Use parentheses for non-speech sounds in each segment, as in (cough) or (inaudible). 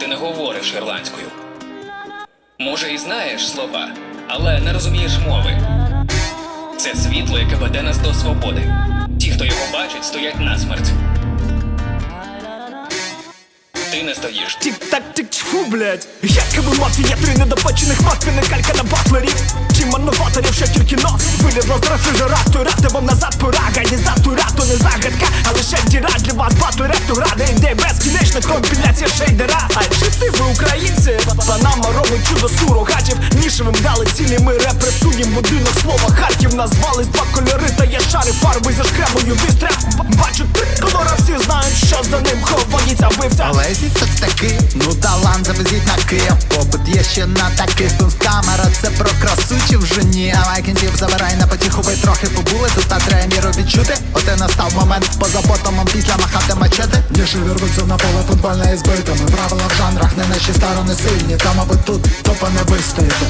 Ти не говориш ірландською. Може, і знаєш слова, але не розумієш мови. Це світло, яке веде нас до свободи. Ті, хто його бачить, стоять насмерть. Ти не стоїш. Тік-так, тік чфу, блять би мафія, три недопечених мафіни, калька на батлері Чи мануваторів, що тільки нос Вилізла з рефрижератора, те вам назад пора Ганізатора, то не загадка, а лише діра для вас Батл ректора, не безкінечна комбінація шейдера А ти ви українці, Панама робить чудо сурогатів Нішевим дали цілі, ми репресуєм будинок слова. Харків назвались два кольори, та є шари фарби зі шкремою вістря. Бачу три колора, всі знають, що за ним ховається вбивця. Олесі хтось такий, ну талант завезіть на Київ Попит є ще на таких Кунсткамера, це про красу чи вже ні А вайкендів забирай на потіху, ви трохи побули Тут та треба міру відчути. От і настав момент поза ботомом після махати мачети Ніші вірвуться на поле футбольне із битами. Правила в жанрах не наші сторони сильні. Там аби тут топа не вистояти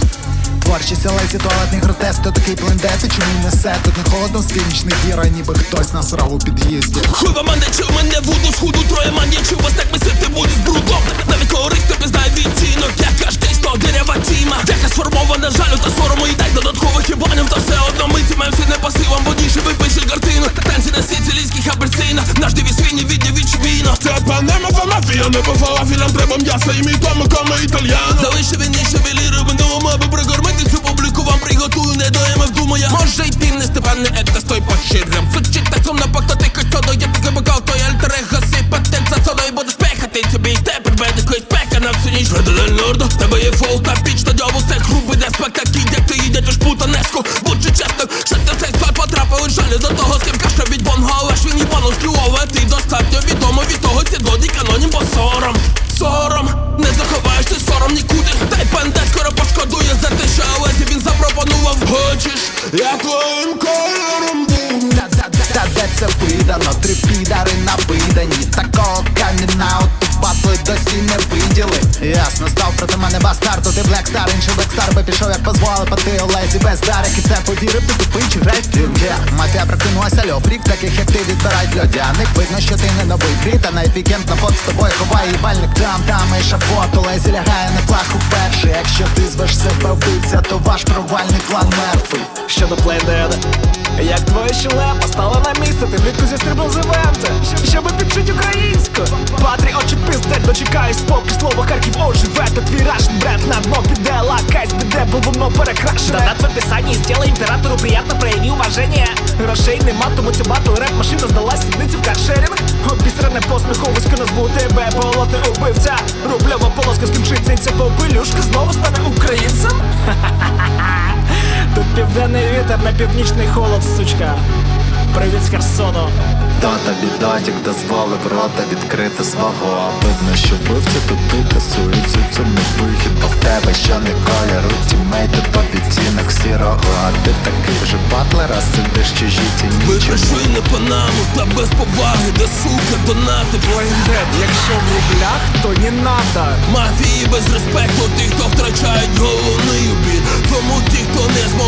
Творчість Олесі, туалетний гротеск, то такий блендети, чому несе Тут не холодно з північних гір, ніби хтось насрав у під'їзді. Хуй вам мене, чи мене буду? Схуду Троє мандів, чи вас так мислити буду з брудом не позвала фалафілям Треба м'ясо і мій коми італьяно Залишив він ще веліри минулому Аби прикормити цю публіку Вам приготую, не доїме вдумає Може й ти не Степан, не Ек, стой по ширям Я твоїм кольором буду Та де це видано, проти мене бастард, то ти блекстар, інший блекстар би пішов як позволив, а ти Олесі без дарик. І це повірив, ти тупий чи рейтинг Мафія прокинулася льопрік, таких як ти відбирають льодяник. Видно, що ти не новий брід, а навіть вікенд на фото з тобою ховає їбальник. Там, там і шафот, Олесі лягає на плах уперше Якщо ти звеш себе вбивця, то ваш провальний план мертвий. Щодо плейдеда Як твоя щелепа стала на місце, ти влітку зістрибнув з івента. Щоби підчить українську Патрі очі пиздець, дочекаюсь поки слово Харків оживе твій рашн бренд на дно піде Лакайсь піде, бо воно перекрашене. Донат в описании, сделай императору приятно, прояви уважение Грошей нема, тому ця батл реп машина здалась сідниці в каршеринг Обісране посміховисько назву тебе Болотний убивця. Рубльова полоска скінчиться Попелюшка знову стане українцем. (laughs) Тут південний вітер на північний холод, сучка. Привіт з Херсону. То тобі дотік дозволив рота відкрити свого Видно, що вбивці тут тусуються, це не вихід Бо в тебе що не кольору, тімейти по відтінок сірого А ти такий же батлер, а сидиш чужі тіні ви Чому? прийшли на панаму Та без поваги, де сука донати Блендед, якщо в рублях, то не надо. Мафії без респекту, ті, хто втрачають головний убір Тому ті, хто не змогли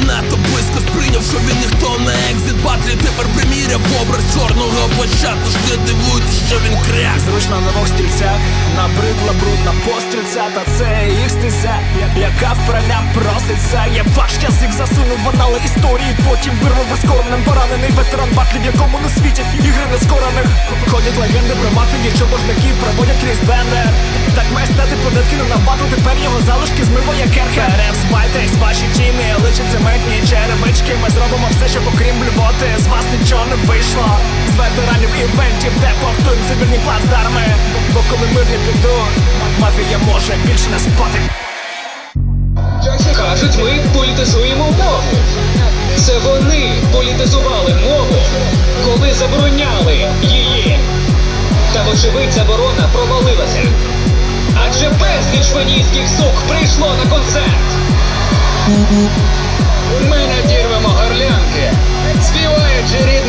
занадто близько сприйняв, що він ніхто не екзит батлі. Тепер приміряв образ чорного плаща Тож не дивуйтесь, що він кряк. Зручно на двох стільцях, набридла брудна пострільця, та це яка вправля проситься. Я ваш язик засунув в анали історії, потім вирвав безкоронним поранений ветеран батлів, якому не світять ігри нескорених. Ходять легенди про мафії, що божників проводять крізь бендер. Так майстати податки на батл, тепер його залишки змиває керхер. Реп збайтесь, ваші тіми, личить цементні черевички. Ми зробимо все, щоб окрім блювоти, з вас нічого не вийшло. З ветеранів івентів, де портують цивільні плацдарми. Бо коли мирні підуть, мафія може більше не спати. Кажуть, ми політизуємо мову. Це вони політизували мову, коли забороняли її. Та вочевидь заборона провалилася. Адже безліч фенійських сук прийшло на концерт. Ми надірвемо горлянки, співаючи мовою.